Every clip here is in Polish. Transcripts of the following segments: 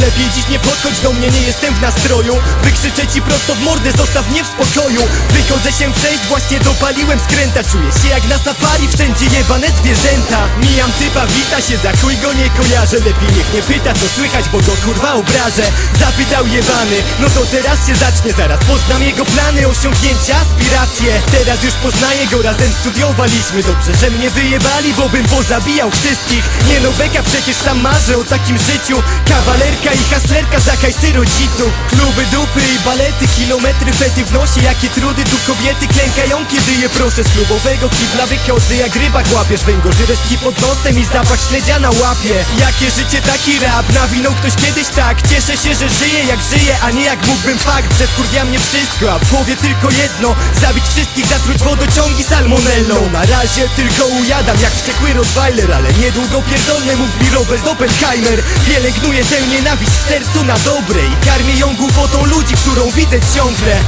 Lepiej dziś nie podchodź do mnie, nie jestem w nastroju. Wykrzyczę ci prosto w mordę, zostaw mnie w spokoju. Wychodzę się przejść, właśnie dopaliłem skręta. Czuję się jak na safari, wszędzie jebane zwierzęta. Mijam typa, wita się, za chuj go nie kojarzę. Lepiej niech nie pyta co słychać, bo go kurwa obrażę. Zapytał jebany, no to teraz się zacznie. Zaraz poznam jego plany, osiągnięcia, aspiracje. Teraz już poznaję go, razem studiowaliśmy. Dobrze, że mnie wyjebali, bo bym pozabijał wszystkich. Nie no beka, przecież sam marzę o takim życiu. Kawalerka i haslerka za rodziców Kluby, dupy i balety, kilometry fety w nosie. Jakie trudy, tu kobiety klękają, kiedy je proszę Z klubowego kibla wychodzę. Jak rybak łapiesz Węgorzy resztki pod nosem i zapach śledzia na łapie. Jakie życie, taki rap, nawinął ktoś kiedyś tak? Cieszę się, że żyję jak żyję, a nie jak mógłbym. Fakt Że wkurwia mnie wszystko, a w głowie tylko jedno. Zabić wszystkich, zatruć wodociągi salmonellą. Na razie tylko ujadam jak wściekły Rottweiler Ale niedługo pierdolny mów mi Robert Oppenheimer. Pielęgnuję tę nienawiść w sercu na dobre I karmię ją głupotą ludzi, którą widzę ciągle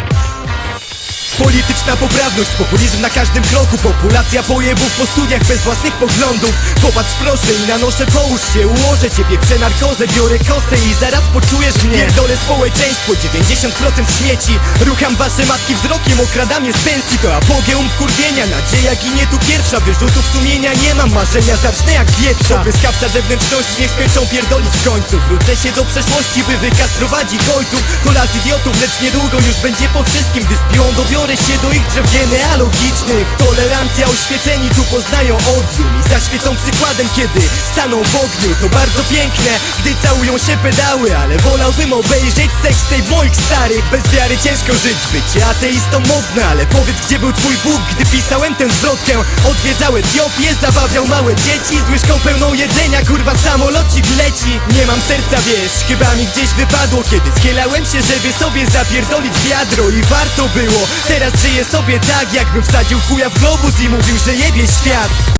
Polityczna poprawność, populizm na każdym kroku. Populacja pojebów po studiach bez własnych poglądów. Popatrz proszę i nanoszę, połóż się Ułożę ciebie, narkozę, biorę kosę I zaraz poczujesz mnie. Pierdolę społeczeństwo, 90% śmieci. Rucham wasze matki wzrokiem, okradam je z pensji. To apogeum wkurwienia, nadzieja ginie tu pierwsza. Wyrzutów sumienia nie mam, marzenia zacznę jak wietrza. Wyskawca zewnętrzności, niech skończą pierdolić w końcu Wrócę się do przeszłości, by wykastrować ich ojców To las idiotów, lecz niedługo już będzie po wszystkim. Gdy zbiją, dobiorę się do drzew genealogicznych Tolerancja, oświeceni tu poznają odium I zaświecą przykładem, kiedy staną w ogniu To bardzo piękne, gdy całują się pedały. Ale wolałbym obejrzeć seks tape moich starych. Bez wiary ciężko żyć, bycie ateistą modne Ale powiedz, gdzie był twój Bóg, gdy pisałem tę zwrotkę? Odwiedzał Etiopię, zabawiał małe dzieci Z łyżką pełną jedzenia, kurwa samolocik leci. Nie mam serca, wiesz, chyba mi gdzieś wypadło. Kiedy schylałem się, żeby sobie zapierdolić wiadro. I warto było, teraz żyję sobie tak Jakbym wsadził chuja w globus i mówił, że jebie świat